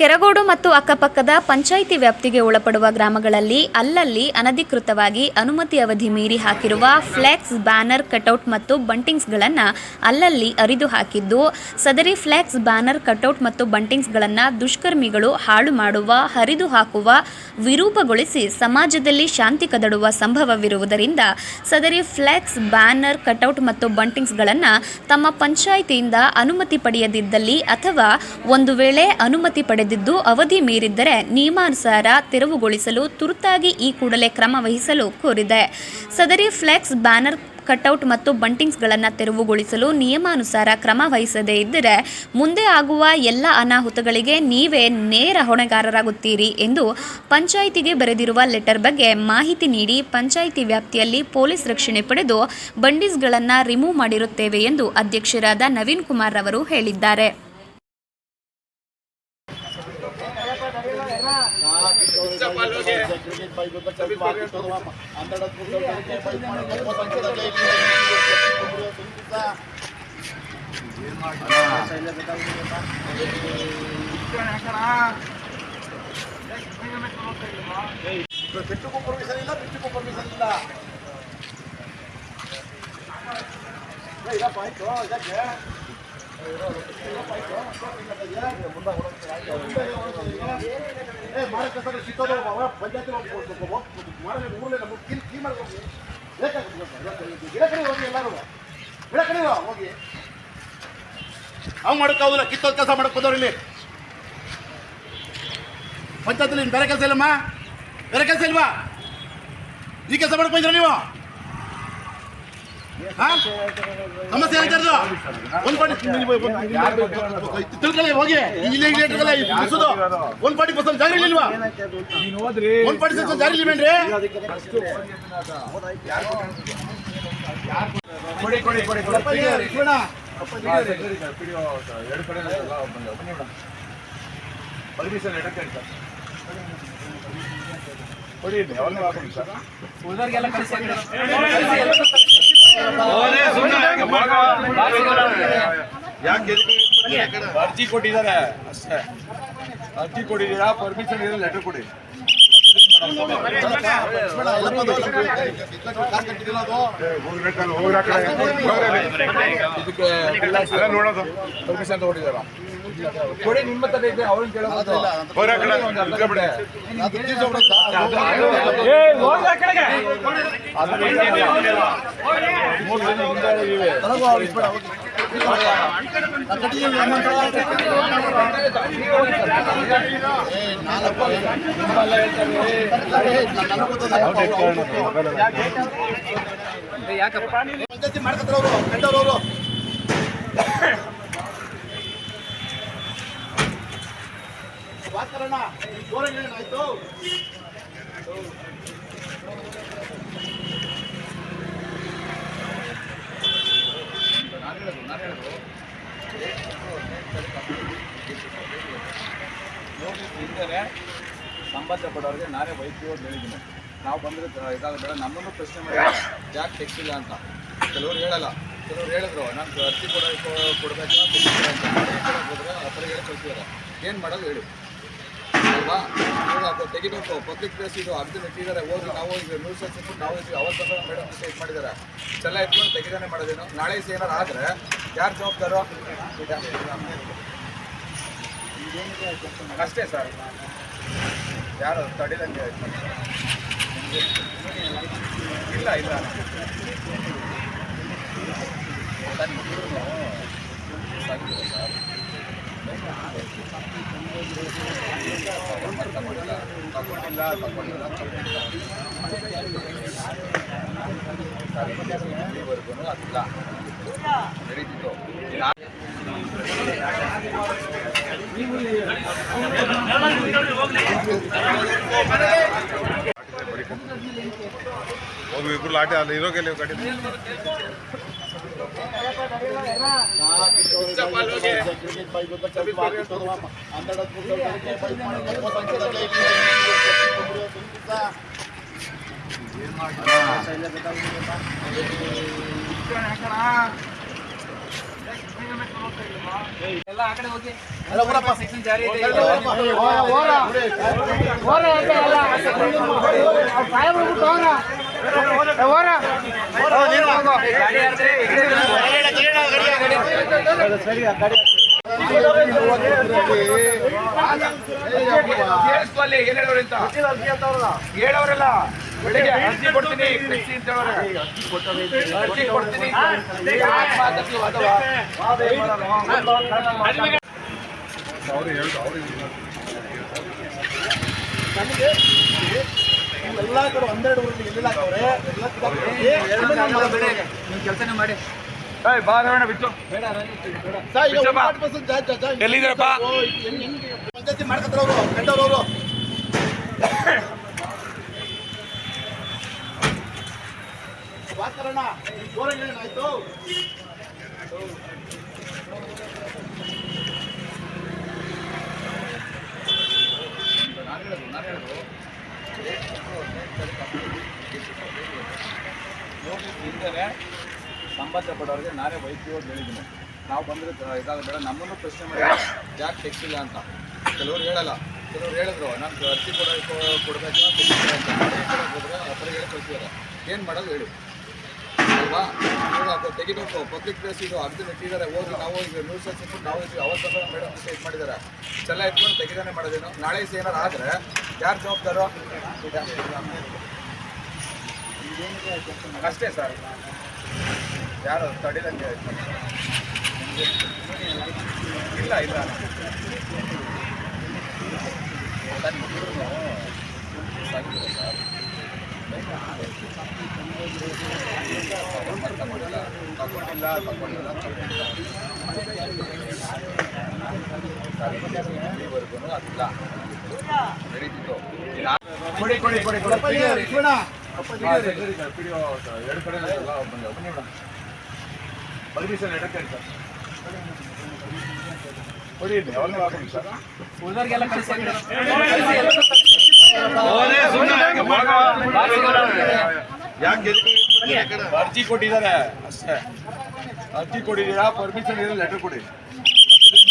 ಕೆರಗೋಡು ಮತ್ತು ಅಕ್ಕಪಕ್ಕದ ಪಂಚಾಯಿತಿ ವ್ಯಾಪ್ತಿಗೆ ಒಳಪಡುವ ಗ್ರಾಮಗಳಲ್ಲಿ ಅಲ್ಲಲ್ಲಿ ಅನಧಿಕೃತವಾಗಿ ಅನುಮತಿ ಅವಧಿ ಮೀರಿ ಹಾಕಿರುವ ಫ್ಲೆಕ್ಸ್, ಬ್ಯಾನರ್, ಕಟೌಟ್ ಮತ್ತು ಬಂಟಿಂಗ್ಸ್ಗಳನ್ನು ಅಲ್ಲಲ್ಲಿ ಅರಿದು ಹಾಕಿದ್ದು, ಸದರಿ ಫ್ಲೆಕ್ಸ್, ಬ್ಯಾನರ್, ಕಟೌಟ್ ಮತ್ತು ಬಂಟಿಂಗ್ಸ್ಗಳನ್ನು ದುಷ್ಕರ್ಮಿಗಳು ಹಾಳು ಮಾಡುವ, ಹರಿದು ಹಾಕುವ, ವಿರೂಪಗೊಳಿಸಿ ಸಮಾಜದಲ್ಲಿ ಶಾಂತಿ ಕದಡುವ ಸಂಭವವಿರುವುದರಿಂದ ಸದರಿ ಫ್ಲೆಕ್ಸ್, ಬ್ಯಾನರ್, ಕಟೌಟ್ ಮತ್ತು ಬಂಟಿಂಗ್ಸ್ಗಳನ್ನು ತಮ್ಮ ಪಂಚಾಯಿತಿಯಿಂದ ಅನುಮತಿ ಪಡೆಯದಿದ್ದಲ್ಲಿ ಅಥವಾ ಒಂದು ವೇಳೆ ಅನುಮತಿ ಪಡೆದಿದ್ದು ಅವಧಿ ಮೀರಿದ್ದರೆ ನಿಯಮಾನುಸಾರ ತೆರವುಗೊಳಿಸಲು ತುರ್ತಾಗಿ ಈ ಕೂಡಲೇ ಕ್ರಮ ವಹಿಸಲು ಕೋರಿದೆ. ಸದರಿ ಫ್ಲೆಕ್ಸ್, ಬ್ಯಾನರ್ ಕಟೌಟ್ ಮತ್ತು ಬಂಟಿಂಗ್ಸ್ಗಳನ್ನು ತೆರವುಗೊಳಿಸಲು ನಿಯಮಾನುಸಾರ ಕ್ರಮ ವಹಿಸದೇ ಇದ್ದರೆ ಮುಂದೆ ಆಗುವ ಎಲ್ಲ ಅನಾಹುತಗಳಿಗೆ ನೀವೇ ನೇರ ಹೊಣೆಗಾರರಾಗುತ್ತೀರಿ ಎಂದು ಪಂಚಾಯಿತಿಗೆ ಬರೆದಿರುವ ಲೆಟರ್ ಬಗ್ಗೆ ಮಾಹಿತಿ ನೀಡಿ ಪಂಚಾಯಿತಿ ವ್ಯಾಪ್ತಿಯಲ್ಲಿ ಪೊಲೀಸ್ ರಕ್ಷಣೆ ಪಡೆದು ಬಂಡಿಸ್ಗಳನ್ನು ರಿಮೂವ್ ಮಾಡಿರುತ್ತೇವೆ ಎಂದು ಅಧ್ಯಕ್ಷರಾದ ನವೀನ್ ಕುಮಾರ್ ಅವರು ಹೇಳಿದ್ದಾರೆ. ಬಿಟ್ಟುಗೂ ಪರ್ಮಿಷನ್ ಇಲ್ಲ ಬಿಟ್ಟುಗೂ ಪರ್ಮಿಷನ್ ಇಲ್ಲ ಏ, ಇದಪ್ಪ ಆಯ್ತು ಇದಕ್ಕೆ ಹೋಗಿ ಮಾಡೋಕ್ಕಾಗೋದಿಲ್ಲ ಕಿತ್ತೋದ್ ಕೆಲಸ ಮಾಡಕ್ ಬಂದವ್ರು ಇಲ್ಲಿ. ಬೇರೆ ಕೆಲಸ ಇಲ್ಲಮ್ಮ? ಬೇರೆ ಕೆಲಸ ಇಲ್ವಾ? ಈ ಕೆಲಸ ಮಾಡಕ್ ಬಂದಿರ ನೀವು? ಸಮಸ್ಯೆ ಹೇಳ್ತಾರದು? ಒಂದ್ ಪಾಟಿ ತಿಳ್ಕೊಳ್ಳಿ ಹೋಗಿ. ಇಲ್ಲಿ ಇಲ್ಲಿಗೆಲ್ಲ ಬಿಡಿಸೋದು ಒಂದ್ ಪಾಟಿ ಬಸ್ ಜಾರಿ ಇಲ್ವಾ? ಒಂದ್ ಬಸ್ ಜಾರಿ ಇಲ್ವೇನ್ರಿ ಕೊಡಿ ಕೊಡಿ ಕೊಡಿ ಎರಡು ಕಡೆ ಪರ್ಮಿಷನ್ ಎಡಕ್ಕೆ ಅಂತ ಕೊಡಿ ಇಲ್ಲಿ ಅವ್ರನ್ನೇ ಹಾಕೊಂಡು ಸರ್ ಅರ್ಜಿ ಕೊಟ್ಟಿದ್ದಾರೆ ಅಷ್ಟೇ ಅರ್ಜಿ ಕೊಟ್ಟಿದ್ದೀರಾ ಪರ್ಮಿಷನ್ ಇದೆ ಲೆಟರ್ ಕೊಡಿ? ಇದಕ್ಕೆ ನೋಡೋದು ಪರ್ಮಿಷನ್ ತಗೊಂಡಿದ್ದಾರ ಕೊಡಿ ನಿಮ್ಮ ಹತ್ರ ಇದೆ ಅವ್ರನ್ನ ಕೇಳೋದು ಒಂದು ಅರ್ಧ ಅವರು ತೀರ್ಸೋಬಿಡು ಸರ್. ಅದು ಮೂರು ದಿನ ಹಿಂದೆ ಇವೆ. ತಲಗು ಅವ್ರು ಇಸ್ಬೇಡ, ಹೋಗಿ. ನಾನು ಕಟ್ಟಿದ್ದೀನಿ, ಅಮೌಂಟ್ ಏ, ನಾಲ್ಕು ನಿಮ್ಮಲ್ಲ ಹೇಳ್ತಾರೆ, ಏ, ನನಗೆ ಗೊತ್ತದ, ಪಂಚಾಯ್ತಿ ಮಾಡ್ಕೊತಾರೆ ಅವರು ಕಂಡವ್ರು ಅವರು ಬಾಕರಣ್ಣ ಜೋರಾಗಿ ಹೇಳಿ ಆಯ್ತು. ನೋಟಿಸ್ ಹಿಂದೆನೆ ಸಂಬಂಧಪಟ್ಟವ್ರಿಗೆ ನಾನೇ ವೈದ್ಯರು ಹೇಳಿದ್ದೀನಿ. ನಾವು ಬಂದರೆ ಇದಾಗಬೇಡ ನಮ್ಮನ್ನು ಪ್ರಶ್ನೆ ಮಾಡಿ. ಯಾಕೆ ತೆಗ್ಸಿಲ್ಲ ಅಂತ? ಕೆಲವ್ರು ಹೇಳಲ್ಲ. ಕೆಲವ್ರು ಹೇಳಿದ್ರು, ನಾನು ಅರ್ಜಿ ಕೊಡ ಕೊಡಬೇಕು ಅಂತ. ಹೋದ್ರೆ ಆ ಥರ ಹೇಳಿ ಕಳ್ಸಿದ್ದಾರೆ ಏನು ಮಾಡೋದು ಹೇಳಿ. ಅಲ್ವಾ ಇವಾಗ ತೆಗಿಬೇಕು. ಪಬ್ಲಿಕ್ ಪ್ಲೇಸ್ ಇದು ಅರ್ಜಿ ಇಟ್ಟಿದ್ದಾರೆ. ಹೋಗಿ ನಾವು ಈಗ ನ್ಯೂಸ್ ಹಾಕ್ಬಿಟ್ಟು ನಾವು ಈಗ ಅವತ್ತು ಮೇಡಮ್ ಇದು ಮಾಡಿದ್ದಾರೆ. ಚೆಲ್ಲ ಇಟ್ಕೊಂಡು ತೆಗಿದಾನೆ ಮಾಡೋದೇನು? ನಾಳೆ ಏನಾರು ಆದರೆ ಯಾರು ಜವಾಬ್ದಾರು? ಅಷ್ಟೇ ಸರ್. ಯಾರು ತಡಿದಂಗೆ ಇಲ್ಲ ಇಲ್ಲ. ಸರ್. ತಗೊಂಡಿಲ್ಲ ತಗೊಂಡಿಲ್ಲ ತಗೊಂಡಿಲ್ಲ ತಗೊಂಡಿಲ್ಲ ಸರ್, ಇಲ್ಲಿವರೆಗೂ ಅದಿಲ್ಲ ನಡೀತಿತ್ತು ಹೋಗಿ ಇಬ್ರು ಲಾಟಿ ಅಲ್ಲಿ ಇರೋಕೆ ಹಾಂ ಅಲ್ಲ, ಊರಪ್ಪ. ಕೇಳಿಸ್ಕೊಳ್ಳಿ ಏನ್ ಹೇಳೋರು ಅಂತ ಹೇಳೋರಲ್ಲ ಬೆಳಿಗ್ಗೆ ಅರ್ಜಿ ಕೊಡ್ತೀನಿ ಫ್ಲೆಕ್ಸಿ ಅಂತ. ಅರ್ಜಿ ಕೊಡ್ತೀನಿ? ಅವ್ರು ಹೇಳ್ದು ಅವ್ರಿಗೆ ಎಲ್ಲ ಕಡೆ ಒಂದೆರಡು ಊರಲ್ಲಿ ಎಲ್ಲೆಲ್ಲ ಕಿತ್ತಾಕ್ಬಿಟ್ಟು ನೀವು ಕೆಲಸನೇ ಮಾಡಿ. ಪಂಚಾಯ್ತಿ ಮಾಡ್ಕೊತಾರೆ ಅವರು ಕಂಡವ್ರು ಅವರು ವಾತಾವರಣ ಜೋರಾಗಿ ನಾನು ಹೇಳೋದು ನಾನು ಹೇಳೋದು. ನೋಟಿಸ್ ಸಂಬಂಧಪಟ್ಟವ್ರಿಗೆ ನಾನೇ ವೈದ್ಯವಾಗಿ ಹೇಳಿದ್ದೀನಿ. ನಾವು ಬಂದರೆ ಇದಾದ ಬೇಡ. ನಮ್ಮನ್ನು ಪ್ರಶ್ನೆ ಮಾಡಿ ಯಾಕೆ ಟೆಕ್ಸಿಲ್ಲ ಅಂತ. ಕೆಲವರು ಹೇಳಲ್ಲ. ಕೆಲವರು ಹೇಳಿದ್ರು, ನಾನು ಅರ್ಜಿ ಕೊಡ ಕೊಡಬೇಕು ಹೋದ್ರೆ ಹತ್ರ ಹೇಳಿ ಕಳಿಸಿದ್ದಾರೆ. ಏನು ಮಾಡೋದು ಹೇಳಿ. ಅಲ್ವಾ? ಅದು ತೆಗಿಬೇಕು. ಪಬ್ಲಿಕ್ ಪ್ಲೇಸ್ ಇದು ಅರ್ಜಿ ಇಟ್ಟಿದ್ದಾರೆ ಹೋಗಿ ನಾವು ಈಗ ನ್ಯೂಸ್ ಹಚ್ಚಿಬಿಟ್ಟು ನಾವು ಇದ್ವಿ ಅವತ್ತು ಮೇಡಮ್ ಇದು ಮಾಡಿದ್ದಾರೆ. ಚೆಲ್ಲ ಇಟ್ಕೊಂಡು ತೆಗಿದಾನೆ ಮಾಡೋದೇನು. ನಾಳೆ ಏನಾರು ಆದರೆ ಯಾರು ಜವಾಬ್ದಾರು? ಅಷ್ಟೇ ಸರ್ ಯಾರು ತಡಿದಂಗೆ ಇಲ್ಲ ಇಲ್ಲ ಸರ್, ಇಬ್ರೂನು ಸಾಕಿದ್ರು ಸರ್. ತಗೊಂಡಿಲ್ಲ ತಗೊಂಡಿಲ್ಲ ತಗೊಂಡಿಲ್ಲ ಇಲ್ಲಿವರೆಗೂ ಅದಿಲ್ಲ ನಡೀತಿತ್ತು ಕೊಡಿ ಕೊಡಿ ಕೊಡಿ ಸರಿ, ಸರಿ, ಎರಡು ಕಡೆ ಬನ್ನಿ, ಎಡಕ್ಕೆ. ಕೊಡಿ ಹಾಕೊಂಡು. ಅರ್ಜಿ ಕೊಟ್ಟಿದ್ದಾರೆ ಅಷ್ಟೇ. ಅರ್ಜಿ ಕೊಟ್ಟಿದ್ದೀರಾ ಪರ್ಮಿಷನ್ ಇದೆ ಲೆಟರ್ ಕೊಡಿ.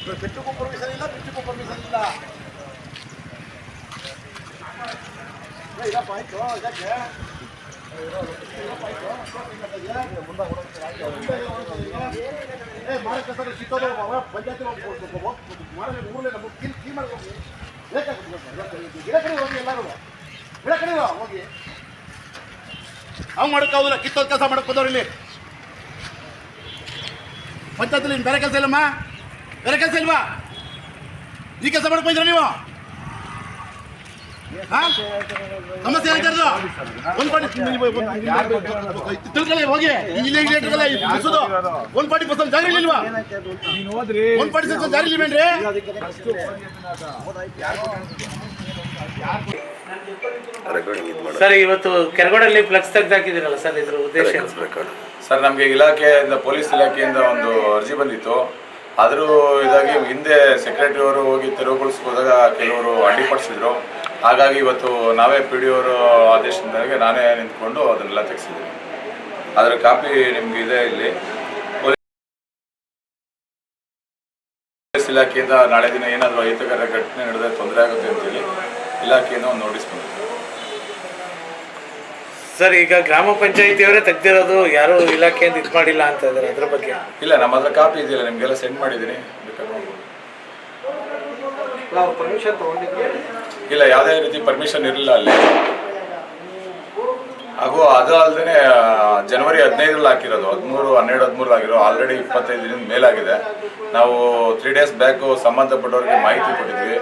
ಅವ್ರು ಬಿಟ್ಟಕ್ಕೂ ಪರ್ಮಿಷನ್ ಇಲ್ಲ ಬಿಟ್ಟಕ್ಕೂ ಪರ್ಮಿಷನ್ ಇಲ್ಲ ಇದಪ್ಪ ಆಯ್ತು ಇದಕ್ಕೆ ಏ ಮಾಡಕ್ಕೆ ಸರ್ ಅವ ಪಂಚಾಯತಿ ಕೀ ಹೋಗಿ ಎಲ್ಲರೂ. ಗಿಡ ಹೋಗಿ. ಕಿತ್ತೋದು ಕೆಲಸ ಮಾಡಕ್ಕೆ ಇಲ್ಲಿ. ಪಂಚಾಯತಿಲಿ ಇನ್ನು ಬೇರೆ ಕೆಲಸ ಇಲ್ಲಮ್ಮ? ಬೇರೆ ಕೆಲಸ ಇಲ್ವಾ? ಈ ಕೆಲಸ ಮಾಡಕ್ ಬಂದಿರ ನೀವು? ಸಮಸ್ಯೆ ಹೇಳ್ತಾ ಇರೋದು ಒಂದ್ ಪಾಟಿ ತಿಳ್ಕೊಳ್ಳಿ ಹೋಗಿ. ಇಲ್ಲಿ ಇಟ್ಕೊಳ್ಳಿ. ಬಿಡಿಸೋದು ಒಂದ್ ಪಾಟಿ ಬಸ್ ಜಾರಿ ಇಲ್ವಾ? ಒಂದ್ ಪಾಟಿ ಬಸ್ ಜಾರಿ ಇಲ್ವೇನ್ರಿ? ಸರ್ ಇವತ್ತು ಕೆರಗೋಡಲ್ಲಿ ಫ್ಲೆಕ್ಸ್ ತೆಗ್ದಾಕಿದ್ದೀರಲ್ಲ ಸರ್ ಇದ್ರ ಉದ್ದೇಶ? ಸರ್ ನಮಗೆ ಇಲಾಖೆಯಿಂದ ಪೊಲೀಸ್ ಇಲಾಖೆಯಿಂದ ಒಂದು ಅರ್ಜಿ ಬಂದಿತ್ತು. ಆದರೂ ಇದಾಗಿ ಹಿಂದೆ ಸೆಕ್ರೆಟರಿ ಅವರು ಹೋಗಿ ತೆರವುಗೊಳಿಸ್ಕೋದಾಗ ಕೆಲವರು ಅಡ್ಡಿಪಡಿಸಿದ್ರು ಹಾಗಾಗಿ ಇವತ್ತು ನಾವೇ ಪಿ ಡಿ ಅವರು ಆದೇಶದಿಂದ ನಾನೇ ನಿಂತ್ಕೊಂಡು ಅದನ್ನೆಲ್ಲ ತೆಗೆಸಿದ್ದೀನಿ. ಅದರ ಕಾಪಿ ನಿಮ್ಗೆ ಇದೆ ಇಲ್ಲಿ. ಪೊಲೀಸ್ ಇಲಾಖೆಯಿಂದ ನಾಳೆ ದಿನ ಏನಾದರೂ ಅಹಿತಕರ ಘಟನೆ ನಡೆದ್ರೆ ತೊಂದರೆ ಆಗುತ್ತೆ ಅಂತೇಳಿ ಇಲಾಖೆಯಿಂದ ಒಂದು ನೋಟಿಸ್ ಬಂದಿದೆ. ಸರ್ ಈಗ ಗ್ರಾಮ ಪಂಚಾಯಿತಿಯವರೇ ತೆಗ್ದಿರೋದು ಯಾರು ಇಲಾಖೆಯಿಂದ ಇದು ಮಾಡಿಲ್ಲ ಅಂತ ಇದ್ದಾರೆ ಅದ್ರ ಬಗ್ಗೆ. ಇಲ್ಲ ನಮ್ಮ ಹತ್ರ ಕಾಪಿ ಇದೆಯಲ್ಲ ನಿಮಗೆಲ್ಲ ಸೆಂಡ್ ಮಾಡಿದ್ದೀನಿ. ಇಲ್ಲ ಯಾವುದೇ ರೀತಿ ಪರ್ಮಿಷನ್ ಇರಲಿಲ್ಲ ಅಲ್ಲಿ. ಹಾಗೂ ಅದು ಅಲ್ಲದೆ ಜನವರಿ ಹದಿನೈದರಲ್ಲಿ ಹಾಕಿರೋದು. ಹದಿಮೂರು ಹನ್ನೆರಡು ಹದಿಮೂರು ಆಗಿರೋ ಆಲ್ರೆಡಿ ಇಪ್ಪತ್ತೈದು ದಿನದ ಮೇಲಾಗಿದೆ ನಾವು ತ್ರೀ ಡೇಸ್ ಬ್ಯಾಕು ಸಂಬಂಧಪಟ್ಟವ್ರಿಗೆ ಮಾಹಿತಿ ಕೊಟ್ಟಿದ್ವಿ.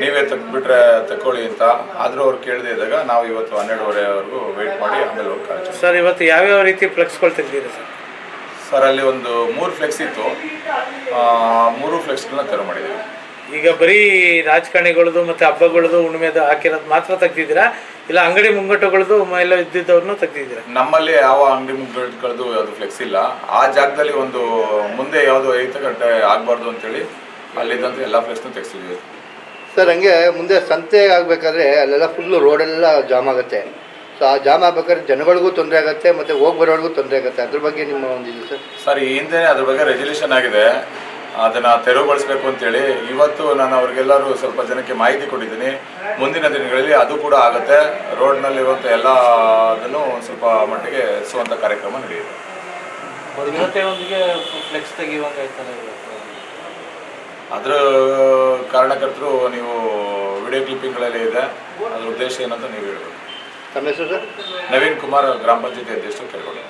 ನೀವೇ ತೆಗೆದುಬಿಟ್ರೆ ತಕ್ಕೊಳ್ಳಿ ಅಂತ. ಆದರೂ ಅವ್ರು ಕೇಳದೇ ಇದ್ದಾಗ ನಾವು ಇವತ್ತು ಹನ್ನೆರಡುವರೆವರೆಗೂ ವೆಯ್ಟ್ ಮಾಡಿ ಆಮೇಲೆ ಹೋಗಿ ಸರ್ ಇವತ್ತು ಯಾವ್ಯಾವ ರೀತಿ ಫ್ಲೆಕ್ಸ್ಗಳು ತೆಗ್ದಿದೆ ಸರ್? ಸರ್ ಅಲ್ಲಿ ಒಂದು ಮೂರು ಫ್ಲೆಕ್ಸ್ ಇತ್ತು. ಆ, ಮೂರು ಫ್ಲೆಕ್ಸ್ಗಳನ್ನ ತೆರವು ಮಾಡಿದ್ದೀವಿ. ಈಗ ಬರೀ ರಾಜಕಾರಣಿಗಳದು ಮತ್ತೆ ಹಬ್ಬಗಳದು ಹುಣ್ಮೆದು ಹಾಕಿರೋದು ಮಾತ್ರ ತೆಗ್ದಿದ್ದೀರಾ? ಇಲ್ಲ ಅಂಗಡಿ ಮುಂಗಟ್ಟುಗಳದು ಎಲ್ಲ ಇದ್ದಿದ್ದವ್ರನ್ನೂ ತೆಗ್ದಿದ್ದೀರಾ? ನಮ್ಮಲ್ಲಿ ಯಾವ ಅಂಗಡಿ ಮುಂಗಟ್ಟುಗಳದು ಯಾವುದು ಫ್ಲೆಕ್ಸ್ ಇಲ್ಲ. ಆ ಜಾಗದಲ್ಲಿ ಒಂದು ಮುಂದೆ ಯಾವುದು ಗಂಟೆ ಆಗಬಾರ್ದು ಅಂತೇಳಿ ಅಲ್ಲಿದ್ದಂತ ಎಲ್ಲ ಫ್ಲೆಕ್ಸ್ನೂ ತೆಗೆಸಿದ್ವಿ ಸರ್ ಹಂಗೆ ಮುಂದೆ ಸಂತೆ ಆಗಬೇಕಾದ್ರೆ ಅಲ್ಲೆಲ್ಲ ಫುಲ್ಲು ರೋಡೆಲ್ಲ ಜಾಮ್ ಆಗುತ್ತೆ. ಸೊ ಆ ಜಾಮ್ ಆಗ್ಬೇಕಾದ್ರೆ ಜನಗಳಿಗೂ ತೊಂದರೆ ಆಗುತ್ತೆ ಮತ್ತು ಹೋಗಿ ಬರೋರಿಗೂ ತೊಂದರೆ ಆಗುತ್ತೆ. ಅದ್ರ ಬಗ್ಗೆ ನಿಮ್ಮ ಒಂದು ಇದು ಸರ್? ಸರ್ ಈ ಹಿಂದೆ ಅದ್ರ ಬಗ್ಗೆ ರೆಸಲ್ಯೂಷನ್ ಆಗಿದೆ. ಅದನ್ನ ತೆರವುಗೊಳಿಸಬೇಕು ಅಂತೇಳಿ ಇವತ್ತು ನಾನು ಅವ್ರಿಗೆಲ್ಲರೂ ಸ್ವಲ್ಪ ಜನಕ್ಕೆ ಮಾಹಿತಿ ಕೊಟ್ಟಿದ್ದೀನಿ. ಮುಂದಿನ ದಿನಗಳಲ್ಲಿ ಅದು ಕೂಡ ಆಗುತ್ತೆ. ರೋಡ್ನಲ್ಲಿರುವಂಥ ಎಲ್ಲ ಅದನ್ನು ಸ್ವಲ್ಪ ಮಟ್ಟಿಗೆ ಸುವಂಥ ಕಾರ್ಯಕ್ರಮ ನಡೆಯುತ್ತೆ. ಅದ್ರ ಫ್ಲೆಕ್ಸ್ ತೆಗಿಯುವಂಗಾಯ್ತಲ್ಲ ಅದರ ಕಾರಣಕರ್ತರು ನೀವು ವಿಡಿಯೋ ಕ್ಲಿಪ್ಪಿಂಗ್ಗಳಲ್ಲಿ ಇದೆ. ಅದ್ರ ಉದ್ದೇಶ ಏನಂತ ನೀವು ಹೇಳ್ಬೋದು ನವೀನ್ ಕುಮಾರ್ ಗ್ರಾಮ ಪಂಚಾಯತಿ ಅಧ್ಯಕ್ಷರು ಕೇಳ್ಕೊಂಡು